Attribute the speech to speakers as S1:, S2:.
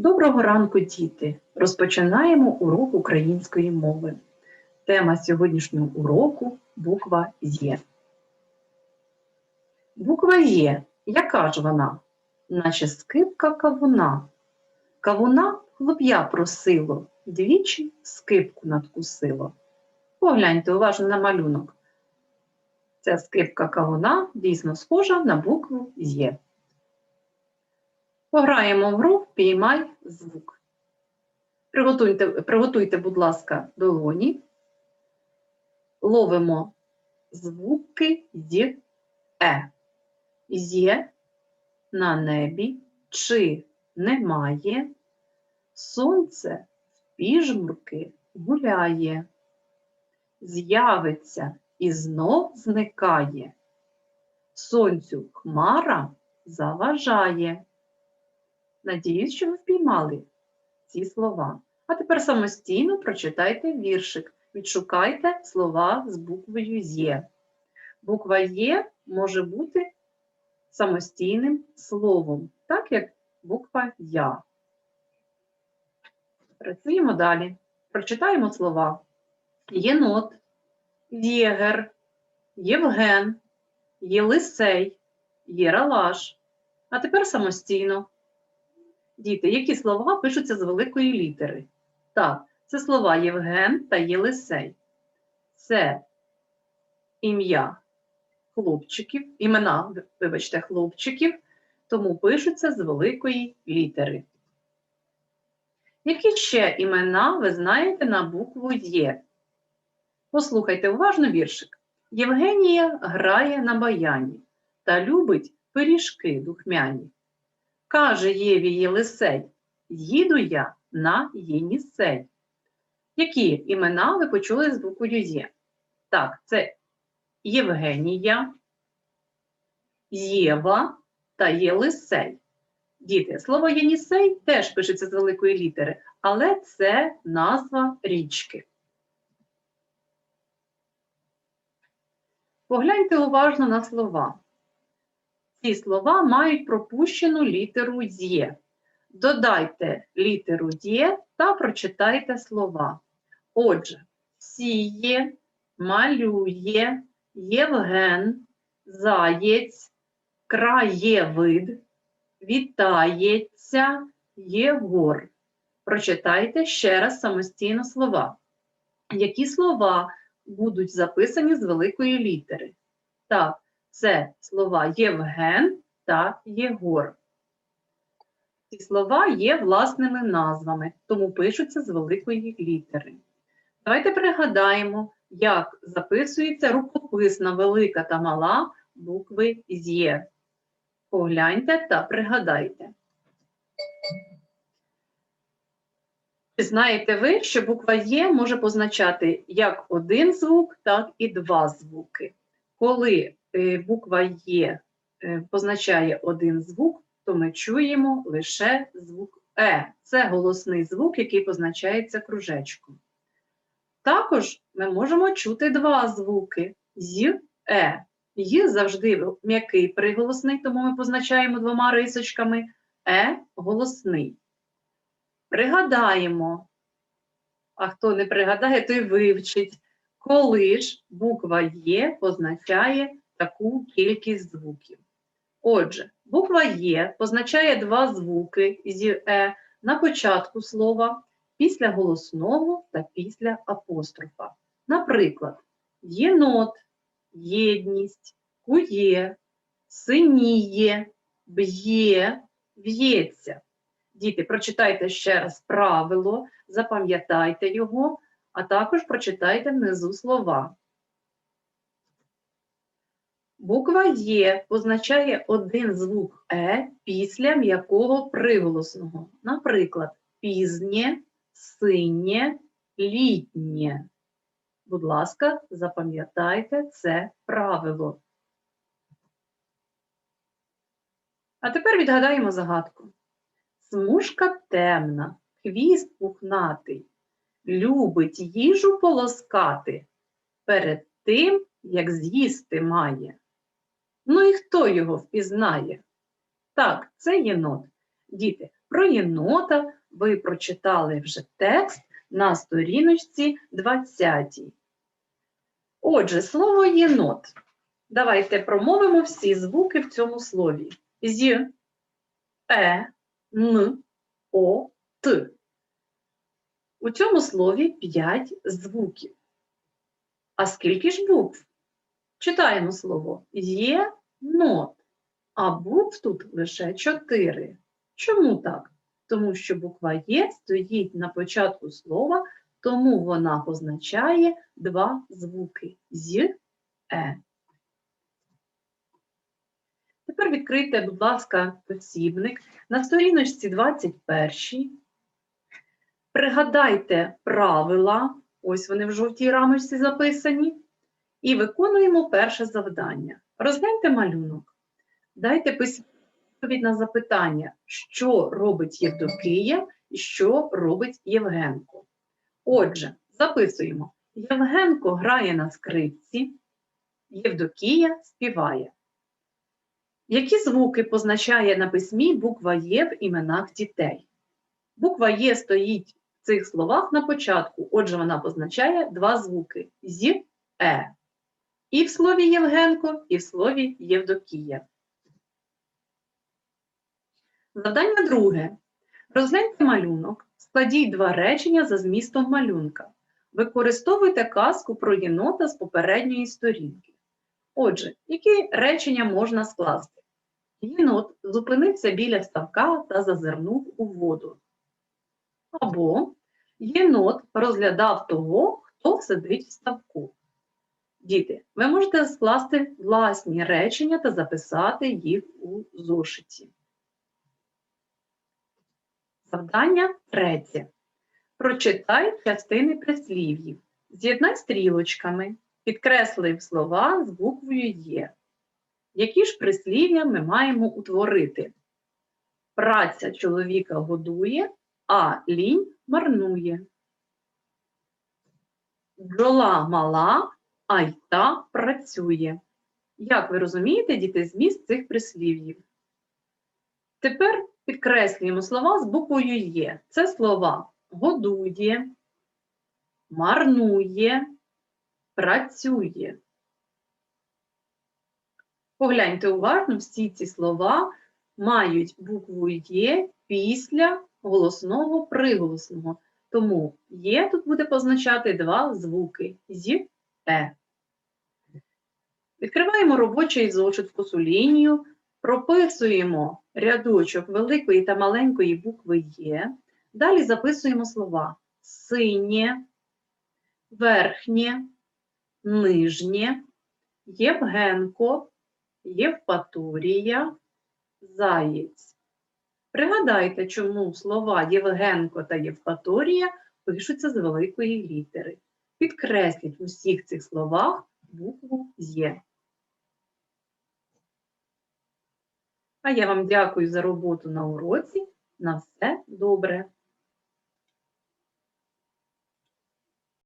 S1: Доброго ранку, діти! Розпочинаємо урок української мови. Тема сьогоднішнього уроку буква Є. Буква Є. Яка ж вона? Наче скипка кавуна. Кавуна хлоп'я просило, двічі скипку надкусило. Погляньте уважно на малюнок. Ця скипка кавуна дійсно схожа на букву Є. Пограємо в гру «Впіймай звук. Приготуйте, приготуйте, будь ласка, долоні. Ловимо звуки з Е. Є на небі чи немає. Сонце в піжмурки гуляє. З'явиться і знов зникає. Сонцю хмара заважає. Надіюсь, що ви впіймали ці слова. А тепер самостійно прочитайте віршик. Відшукайте слова з буквою Є. Буква Є може бути самостійним словом, так як буква Я. Працюємо далі. Прочитаємо слова. Єнот, Єгер, Євген, Єлисей, Єралаш. А тепер самостійно. Діти, які слова пишуться з великої літери? Так, це слова Євген та Єлисей. Це ім'я хлопчиків, імена, вибачте, хлопчиків, тому пишуться з великої літери. Які ще імена ви знаєте на букву Є? Послухайте уважно віршик. Євгенія грає на баяні та любить пиріжки духмяні. Каже Єві Єлисей, їду я на Єнісей. Які імена ви почули з буквою Є? Так, це Євгенія, Єва та Єлисей. Діти, слово Єнісей теж пишеться з великої літери, але це назва річки. Погляньте уважно на слова. Ці слова мають пропущену літеру Є. Додайте літеру Є та прочитайте слова. Отже, сіє, малює, Євген, заєць, краєвид, вітається, Єгор. Прочитайте ще раз самостійно слова. Які слова будуть записані з великої літери? Так, це слова Євген та Єгор. Ці слова є власними назвами, тому пишуться з великої літери. Давайте пригадаємо, як записується рукописна велика та мала букви Є. Погляньте та пригадайте. Чи знаєте ви, що буква Є може позначати як один звук, так і два звуки. Коли е, буква Є е, позначає один звук, то ми чуємо лише звук Е. Це голосний звук, який позначається кружечком. Також ми можемо чути два звуки з Е. Й завжди м'який приголосний, тому ми позначаємо двома рисочками Е голосний. Пригадаємо, а хто не пригадає, той вивчить, коли ж буква Є позначає таку кількість звуків. Отже, буква Є позначає два звуки з Е на початку слова, після голосного та після апострофа. Наприклад, єнот, єдність, кує, синіє, б'є, в'ється. Діти, прочитайте ще раз правило, запам'ятайте його, а також прочитайте внизу слова. Буква Є позначає один звук Е після м'якого приголосного. Наприклад, пізнє, синє, літнє. Будь ласка, запам'ятайте це правило. А тепер відгадаємо загадку. Смужка темна, хвіст пухнатий, любить їжу полоскати перед тим, як з'їсти має. Ну і хто його впізнає? Так, це єнот. Діти, Про єнота ви прочитали вже текст на сторіночці 20. Отже, слово єнот. Давайте промовимо всі звуки в цьому слові. З, е, н, о, т. У цьому слові 5 звуків. А скільки ж букв? Читаємо слово є нот, а букв тут лише 4. Чому так? Тому що буква Є стоїть на початку слова, тому вона позначає два звуки з, е. Тепер відкрийте, будь ласка, посібник на сторіночці 21. Пригадайте правила, ось вони в жовтій рамочці записані, і виконуємо перше завдання. Розгляньте малюнок. Дайте відповідь на запитання, що робить Євдокия і що робить Євгенко. Отже, записуємо. Євгенко грає на скрипці, Євдокія співає. Які звуки позначає на письмі буква Є в іменах дітей? Буква Є стоїть цих словах на початку, отже, вона позначає два звуки з, е. І в слові Євгенко, і в слові Євдокія. Завдання друге. Розгляньте малюнок, складіть два речення за змістом малюнка. Використовуйте казку про єнота з попередньої сторінки. Отже, які речення можна скласти? Єнот зупинився біля ставка та зазирнув у воду. Або єнот розглядав того, хто сидить в ставку. Діти, ви можете скласти власні речення та записати їх у зошиті. Завдання третє. Прочитай частини прислів'їв. З'єднай стрілочками, підкреслив слова з буквою Є. Які ж прислів'я ми маємо утворити? Праця чоловіка годує, а лінь марнує. Бджола мала, а й та працює. Як ви розумієте, діти, зміст цих прислів'їв? Тепер підкреслюємо слова з буквою Є. Це слова годує, марнує, працює. Погляньте уважно, всі ці слова мають букву Є після голосного приголосного. Тому Є тут буде позначати два звуки з Е. Відкриваємо робочий зошит в лінію, прописуємо рядочок великої та маленької букви Є. Далі записуємо слова синє, верхнє, нижнє, Євгенко, Євпаторія, Заєць. Пригадайте, чому слова Євгенко та Євпаторія пишуться з великої літери. Підкресліть в усіх цих словах букву Є. А я вам дякую за роботу на уроці. На все добре.